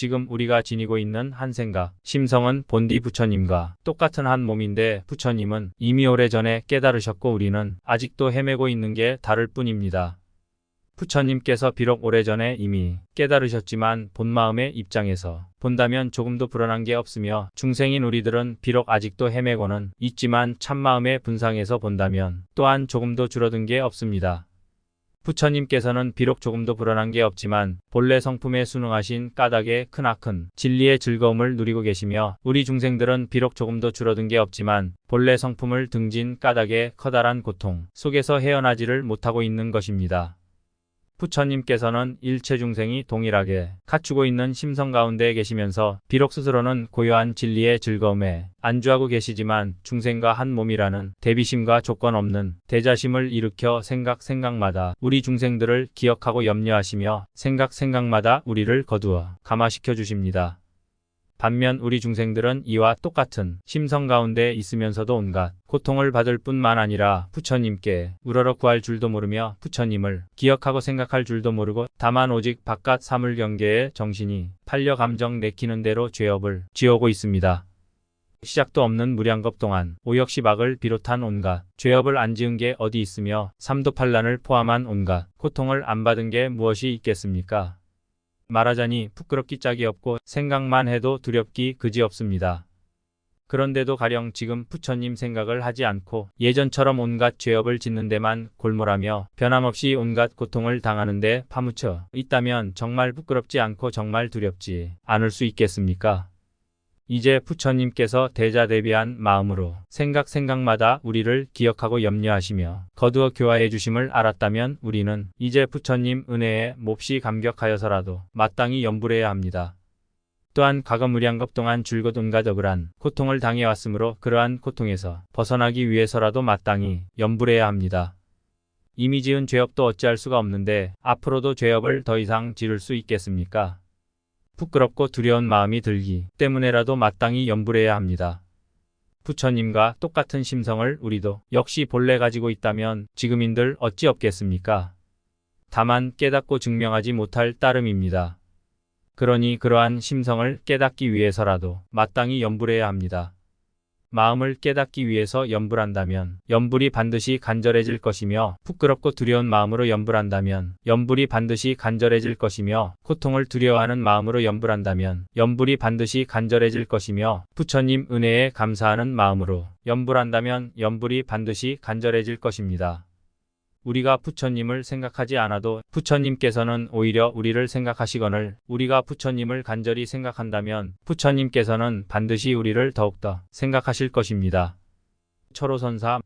지금 우리가 지니고 있는 한 생각, 심성은 본디 부처님과 똑같은 한 몸인데 부처님은 이미 오래전에 깨달으셨고 우리는 아직도 헤매고 있는 게 다를 뿐입니다. 부처님께서 비록 오래전에 이미 깨달으셨지만 본 마음의 입장에서 본다면 조금도 불안한 게 없으며 중생인 우리들은 비록 아직도 헤매고는 있지만 참마음의 분상에서 본다면 또한 조금도 줄어든 게 없습니다. 부처님께서는 비록 조금도 불안한 게 없지만 본래 성품에 순응하신 까닭의 크나큰 진리의 즐거움을 누리고 계시며 우리 중생들은 비록 조금도 줄어든 게 없지만 본래 성품을 등진 까닭의 커다란 고통 속에서 헤어나지를 못하고 있는 것입니다. 부처님께서는 일체 중생이 동일하게 갖추고 있는 심성 가운데 계시면서 비록 스스로는 고요한 진리의 즐거움에 안주하고 계시지만 중생과 한 몸이라는 대비심과 조건 없는 대자심을 일으켜 생각 생각마다 우리 중생들을 기억하고 염려하시며 생각 생각마다 우리를 거두어 감화시켜 주십니다. 반면 우리 중생들은 이와 똑같은 심성 가운데 있으면서도 온갖 고통을 받을 뿐만 아니라 부처님께 우러러 구할 줄도 모르며 부처님을 기억하고 생각할 줄도 모르고 다만 오직 바깥 사물 경계에 정신이 팔려 감정 내키는 대로 죄업을 지어오고 있습니다. 시작도 없는 무량겁 동안 오역시박을 비롯한 온갖 죄업을 안 지은 게 어디 있으며 삼도팔란을 포함한 온갖 고통을 안 받은 게 무엇이 있겠습니까? 말하자니 부끄럽기 짝이 없고 생각만 해도 두렵기 그지 없습니다. 그런데도 가령 지금 부처님 생각을 하지 않고 예전처럼 온갖 죄업을 짓는 데만 골몰하며 변함없이 온갖 고통을 당하는데 파묻혀 있다면 정말 부끄럽지 않고 정말 두렵지 않을 수 있겠습니까? 이제 부처님께서 대자 대비한 마음으로 생각 생각마다 우리를 기억하고 염려하시며 거두어 교화해 주심을 알았다면 우리는 이제 부처님 은혜에 몹시 감격하여서라도 마땅히 염불해야 합니다. 또한 과거 무량겁 동안 줄곧 온갖 억울한 고통을 당해왔으므로 그러한 고통에서 벗어나기 위해서라도 마땅히 염불해야 합니다. 이미 지은 죄업도 어찌할 수가 없는데 앞으로도 죄업을 더 이상 지를 수 있겠습니까? 부끄럽고 두려운 마음이 들기 때문에라도 마땅히 염불해야 합니다. 부처님과 똑같은 심성을 우리도 역시 본래 가지고 있다면 지금인들 어찌 없겠습니까? 다만 깨닫고 증명하지 못할 따름입니다. 그러니 그러한 심성을 깨닫기 위해서라도 마땅히 염불해야 합니다. 마음을 깨닫기 위해서 염불한다면 염불이 반드시 간절해질 것이며 부끄럽고 두려운 마음으로 염불한다면 염불이 반드시 간절해질 것이며 고통을 두려워하는 마음으로 염불한다면 염불이 반드시 간절해질 것이며 부처님 은혜에 감사하는 마음으로 염불한다면 염불이 반드시 간절해질 것입니다. 우리가 부처님을 생각하지 않아도 부처님께서는 오히려 우리를 생각하시거늘 우리가 부처님을 간절히 생각한다면 부처님께서는 반드시 우리를 더욱더 생각하실 것입니다. 초로선사